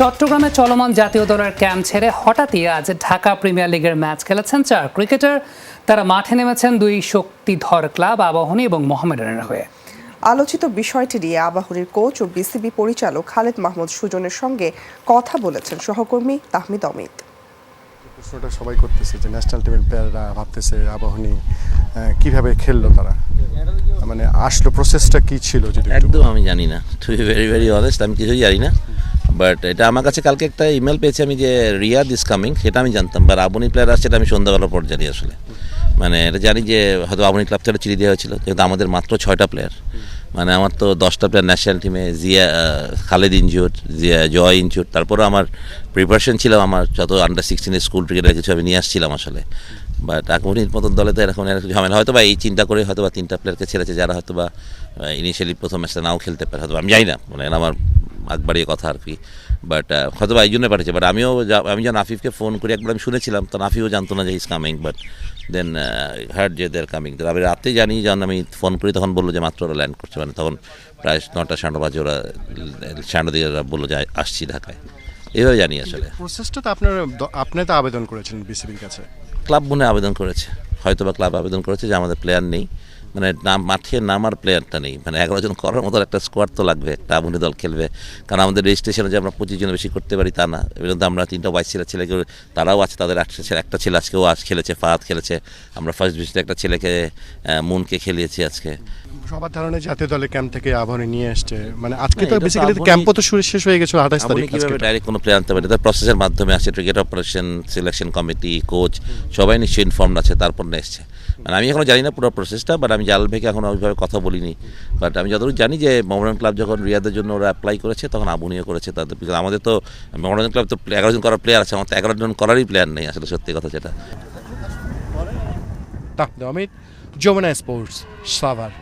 চট্টগ্রামে চলমান জাতীয় দলের ক্যাম্প ছেড়ে হঠাৎই আজ ঢাকা প্রিমিয়ার লিগের ম্যাচ খেলেছেন চার ক্রিকেটার। তারা মাঠে নেমেছেন দুই শক্তিধর ক্লাব আবাহনী এবং মোহামেডানের হয়ে। আলোচিত বিষয়টি নিয়ে আবাহনীর কোচ ও বিসিবি পরিচালক খালেদ মাহমুদ সুজনের সঙ্গে কথা বলেছেন সহকর্মী তাহমিদ অমিত। প্রশ্নটা সবাই করতেছে যে ন্যাশনাল টিমের প্লেয়াররা ভাবতেছে আবাহনী কীভাবে খেললো তারা? মানে আসলো প্রসেসটা কি ছিল যদি একদম আমি জানি না। To be very very honest আমি কিছুই জানি না। বাট এটা আমার কাছে কালকে একটা ইমেল পেয়েছি আমি যে রিয়াদ ইজ কামিং সেটা আমি জানতাম। বাট আবনি প্লেয়ার আসছে, এটা আমি সন্ধ্যাবেলার পর জানি আসলে। মানে এটা জানি যে হয়তো আবনি ক্লাব থেকে চিঠি দেওয়া হয়েছিল, যেহেতু আমাদের মাত্র ছয়টা প্লেয়ার মানে আমার তো দশটা প্লেয়ার ন্যাশনাল টিমে জিয়া খালেদ ইনজুর জিয়া জয় ইনজুর তারপরে আমার প্রিপারেশন ছিল, আমার যত আন্ডার সিক্সটিনের স্কুল ক্রিকেটের কিছু আমি নিয়ে আসছিলাম আসলে। বাট আকুনির মতন দলে তো এরকম এরকম ঝামেলা। হয়তো বা এই চিন্তা করে হয়তো বা তিনটা প্লেয়ারকে ছেড়েছে, যারা হয়তো বা ইনিশিয়ালি প্রথম ম্যাচটা নাও খেলতে পারে, হয়তো আমি জানি না। মানে আমার আগ বাড়িয়ে কথা আর কি। বাট হয়তো বা এই জন্য পাঠিয়েছে। বাট আমিও আমি যখন আফিফকে ফোন করি একবার আমি শুনেছিলাম তখন আফিফও জানতো না যে is coming but then heard যে দের কামিং আমি রাতে জানি যখন আমি ফোন করি তখন বলল যে মাত্র ওরা ল্যান্ড করছে। মানে তখন প্রায় নটা সাড়ে বাজে ওরা সাড়ে নটা দিয়ে ওরা বলল যে আসছি ঢাকায়। এইভাবে জানি আসলে। প্রসেসটা তো আপনার আপনি তো আবেদন করেছেন বিসিবির কাছে। ক্লাব মনে আবেদন করেছে। হয়তো বা ক্লাব আবেদন করেছে যে আমাদের প্লেয়ার নেই। মানে নাম, মাঠে নামার প্লেয়ারটা নেই। মানে এগারো জন করার মতো একটা স্কোয়াড তো লাগবে, একটা আবুনি দল খেলবে। কারণ আমাদের রেজিস্ট্রেশনে যে আমরা পঁচিশ জন বেশি করতে পারি তা না। এবং আমরা তিনটা বাইশ ছেলে ছেলেকে, তারাও আছে, তাদের একটা ছেলে একটা ছেলে আজকেও আজ খেলেছে, ফাহাদ খেলেছে। আমরা ফার্স্ট ডিভিশনে একটা ছেলেকে মুনকে খেলিয়েছি আজকে। সবার ধারণা জাতীয় দলের ক্যাম্প থেকে আবাহনী নিয়ে আসছে মানে আজকে তো বেসিক্যালি ক্যাম্পও তো শুরু শেষ হয়ে গেছিল আঠাশ তারিখ আজকে। কীভাবে ডাইরেক্ট কোনো প্লেয়ার আনতে পারে? তার প্রসেসের মাধ্যমে আছে cricket operation selection committee coach সবাই নিশ্চয়ই ইনফর্মড আছে তারপর না এসছে। মানে আমি এখনও জানি না পুরো প্রসেসটা বাট আমি জাল ভেকে এখন ওইভাবে কথা বলিনি। বাট আমি যতটুকু জানি যে মোহামেডান ক্লাব যখন রিয়াদের জন্য ওরা অ্যাপ্লাই করেছে তখন আবুনিও করেছে তাদের because আমাদের তো মোহামেডান ক্লাব তো এগারো জন করার প্লেয়ার আছে আমার তো এগারো জন করারই প্লেয়ার নেই আসলে সত্যি কথা যেটা। অমিত যমুনা স্পোর্টস সাভার।